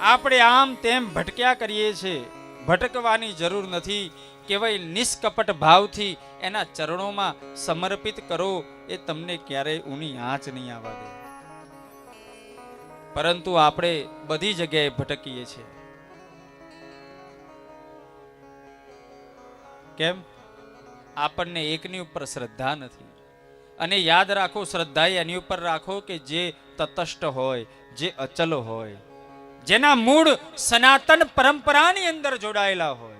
આપણે આમ તેમ ભટક્યા કરીએ છીએ. ભટકવાની જરૂર નથી. કેવાય નિષ્કપટ ભાવથી એના ચરણોમાં સમર્પિત કરો, એ તમને ક્યારેય ઊની આંચ નહીં આવવા દે. પરંતુ આપણે બધી જગ્યાએ ભટકીએ છીએ. કેમ? આપણને એકની ઉપર શ્રદ્ધા નથી. અને યાદ રાખો શ્રદ્ધા એની ઉપર રાખો કે જે તટસ્થ હોય, જે અચલ હોય. જેના મૂળ સનાતન પરંપરાની અંદર જોડાયેલા હોય.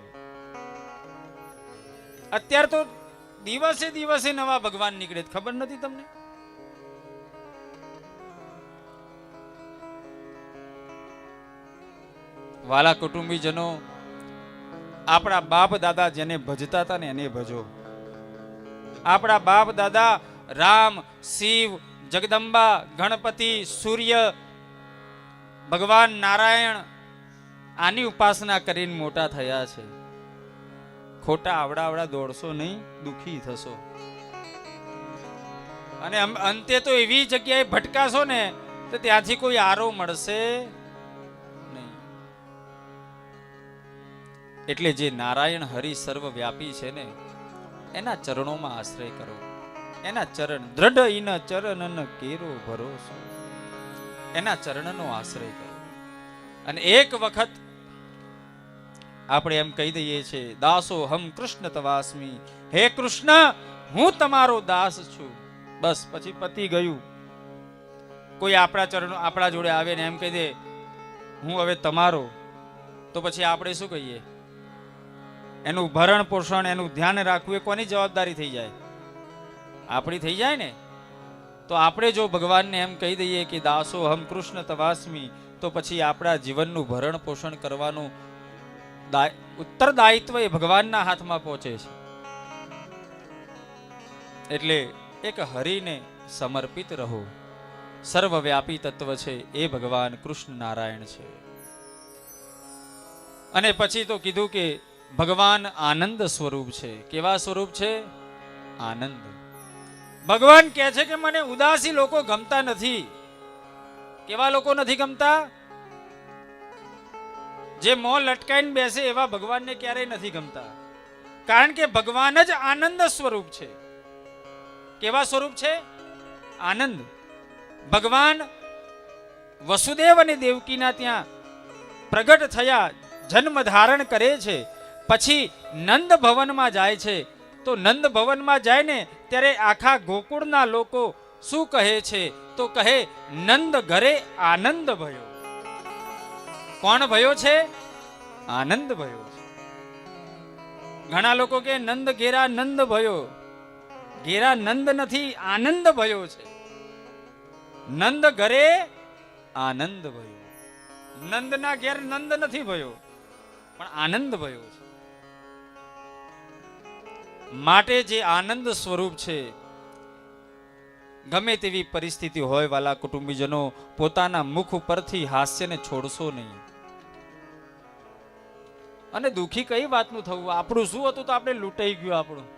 અત્યારે તો દિવસે દિવસે નવા ભગવાન નીકળે ખબર નથી તમને? વાલા કુટુંબીજનો આપણા બાપ દાદા જેને ભજતા હતા ને એને ભજો. આપણા બાપ દાદા રામ, શિવ, જગદંબા, ગણપતિ, સૂર્ય ભગવાન નારાયણ આની ઉપાસના કરીને મોટા થયા છે. ખોટા આવડા આવડા દોડશો નહીં, દુખી થશો. અને અંતે તો એવી જગ્યાએ ભટકાશો ને, તો ત્યાંથી કોઈ આરો મળશે નહીં. એટલે જે નારાયણ હરિ સર્વવ્યાપી છે ને, એના ચરણોમાં આશ્રય કરો. એના ચરણ દ્રઢ ઈના ચરણ કેરો ભરોસો. એના ચરણનો આશ્રય કર્યો અને એક વખત આપણે એમ કહી દઈએ છીએ, દાસો હમ કૃષ્ણ તવાસમી. હે કૃષ્ણ, હું તમારો દાસ છું. બસ, પછી પતી ગયું. કોઈ આપણા ચરણો, આપણા જોડે આવે ને એમ કહી દે, હું હવે તમારો. તો પછી આપણે શું કહીએ? એનું ભરણ પોષણ, એનું ધ્યાન રાખવું એ કોની જવાબદારી થઈ જાય? આપણી થઈ જાય ને? તો આપણે જો ભગવાનને એમ કહી દઈએ કે દાસો હમ કૃષ્ણ તવાસમી તો પછી આપણા જીવનનું ભરણ પોષણ કરવાનું ઉત્તરદાયિત્વ એ ભગવાનના હાથમાં પહોંચે છે. એટલે એક હરિને સમર્પિત રહો. સર્વવ્યાપી તત્વ છે એ ભગવાન કૃષ્ણ નારાયણ છે. અને પછી તો કીધું કે ભગવાન આનંદ સ્વરૂપ છે. કેવા સ્વરૂપ છે? આનંદ. ભગવાન કહે છે કે મને ઉદાસી લોકો ગમતા નથી. કેવા લોકો નથી ગમતા? જે મોં લટકાઈને બેસે એવા ભગવાનને ક્યારેય નથી ગમતા. કારણ કે ભગવાન જ આનંદ સ્વરૂપ છે. કેવા સ્વરૂપ છે? આનંદ. ભગવાન વસુદેવ અને દેવકીના ત્યાં પ્રગટ થયા જન્મ ધારણ કરે છે. પછી નંદ ભવનમાં જાય છે. તો નંદ ભવનમાં જાય ને ત્યારે આખા ગોકુળના લોકો શું કહે છે? તો કહે, નંદ ઘરે આનંદ ભયો. કોણ ભયો છે? આનંદ ભયો ઘણા લોકો કે, નંદ ઘેરા નંદ ભયો. ઘેરા નંદ નથી, આનંદ ભયો છે. નંદ ઘરે આનંદ ભયો. નંદના ઘેર નંદ નથી ભયો, પણ આનંદ ભયો છે. માટે જે આનંદ સ્વરૂપ છે, ગમે તેવી પરિસ્થિતિ હોય, વાલા કુટુંબીજનો પોતાના મુખ ઉપરથી હાસ્યને છોડશો નહીં. અને દુઃખી કઈ વાતનું થવું? આપણું શું હતું તો આપણે લૂંટાઈ ગયું આપણું?